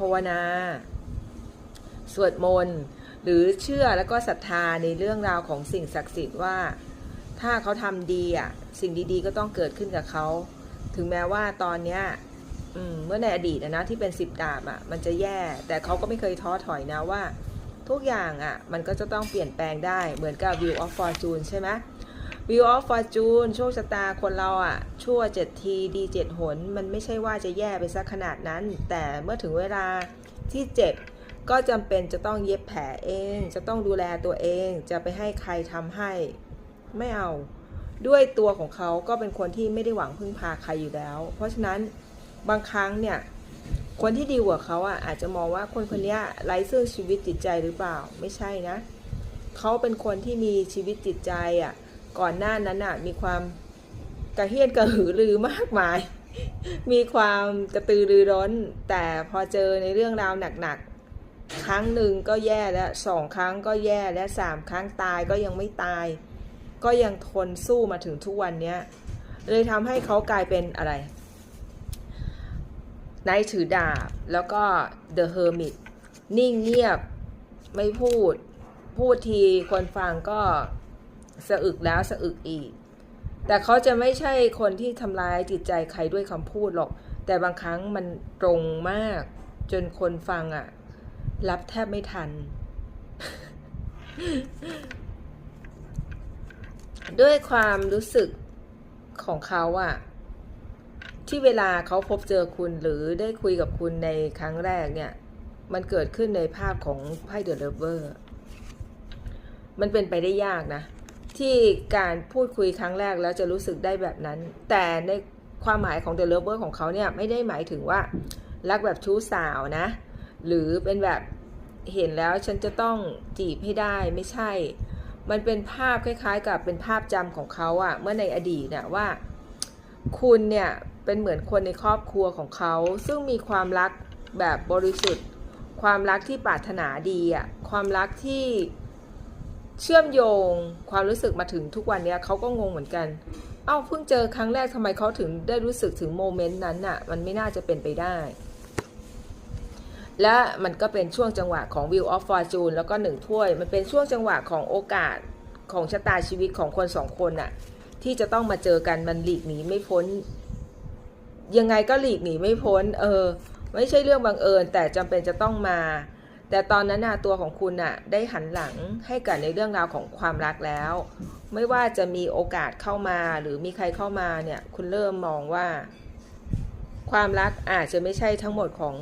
ภาวนา สวดมนต์ หรือเชื่อแล้วก็ศรัทธาในเรื่องราวของสิ่งศักดิ์สิทธิ์ว่า ถ้าเขาทำดีอะสิ่งดีๆ ก็ต้องเกิดขึ้นกับเขา ถึงแม้ว่าตอนเนี้ยเมื่อในอดีตนะที่เป็นสิบดาบอะมันจะแย่ แต่เขาก็ไม่เคยท้อถอยนะว่า ทุกอย่างอะมันก็จะต้องเปลี่ยนแปลงได้เหมือนกับ View of Fortune ใช่ไหม View of Fortune โชคชะตาคนเราอะชั่วเจ็ดทีดีเจ็ดหน มันไม่ใช่ว่าจะแย่ไปสักขนาดนั้น แต่เมื่อถึงเวลาที่เจ็บก็จำเป็นจะต้องเย็บแผลเอง จะต้องดูแลตัวเอง จะไปให้ใครทำให้ ไม่เอา ด้วยตัวของเขาก็เป็นคนที่ไม่ได้หวังพึ่งพาใครอยู่แล้ว เพราะฉะนั้นบางครั้งเนี่ย คนที่ดีกว่าเขาอะอาจจะมองว่าคนคนนี้ไร้ซึ่งชีวิตจิตใจหรือเปล่า ไม่ใช่นะ เขาเป็นคนที่มีชีวิตจิตใจอะ ก่อนหน้านั้นอะ มีความกระเฮียนกระหือรือมากมาย มีความกระตือรือร้น แต่พอเจอในเรื่องราวหนักๆ ครั้งหนึ่งก็แย่แล้วสองครั้งก็แย่และสามครั้งตายก็ยังไม่ตาย ก็ยังทนสู้มาถึงทุกวันเนี้ยเลยทำให้เขากลายเป็นอะไรนายถือดาบ แล้วก็ The Hermit นิ่งเงียบไม่พูด พูดทีคนฟังก็ สะอึกแล้วสะอึกอีก แต่เขาจะไม่ใช่คนที่ทำร้ายจิตใจใครด้วยคำพูดหรอก แต่บางครั้งมันตรงมาก จนคนฟังอะรับแทบไม่ทัน ด้วยความรู้สึกของเขาอะที่เวลาเขาพบเจอคุณหรือได้คุยกับคุณในครั้งแรกเนี่ย มันเกิดขึ้นในภาพของไพ่เดอะเลเวอร์ มันเป็นไปได้ยากนะ ที่การพูดคุยครั้งแรกแล้วจะรู้สึกได้แบบนั้น แต่ในความหมายของ The Lover ของเขาเนี่ยไม่ได้หมายถึงว่ารักแบบชู้สาวนะ หรือเป็นแบบเห็นแล้วฉันจะต้องจีบให้ได้ไม่ใช่ มันเป็นภาพคล้าย ๆ กับเป็นภาพจำของเขาอะเมื่อในอดีตเนี่ยว่า คุณเนี่ยเป็นเหมือนคนในครอบครัวของเขา ซึ่งมีความรักแบบบริสุทธิ์ ความรักที่ปรารถนาดีอะความรักที่ เชื่อมโยงความรู้สึกมาถึงทุกวันเนี้ยเขาก็งงเหมือนกัน เอ้าเพิ่งเจอครั้งแรกทำไมเขาถึงได้รู้สึกถึงโมเมนต์นั้นน่ะ มันไม่น่าจะเป็นไปได้ และมันก็เป็นช่วงจังหวะของ Wheel of Fortune แล้วก็หนึ่งถ้วย มันเป็นช่วงจังหวะของโอกาสของชะตาชีวิตของคนสองคนน่ะ ที่จะต้องมาเจอกันมันหลีกหนีไม่พ้น ยังไงก็หลีกหนีไม่พ้น เออ ไม่ใช่เรื่องบังเอิญ แต่จำเป็นจะต้องมา แต่ตอนนั้นน่ะตัวของคุณน่ะได้หันหลังให้กับในเรื่องราวของความรักแล้ว ไม่ว่าจะมีโอกาสเข้ามาหรือมีใครเข้ามาเนี่ยคุณเริ่มมองว่า ความรักอาจจะไม่ใช่ทั้งหมดของ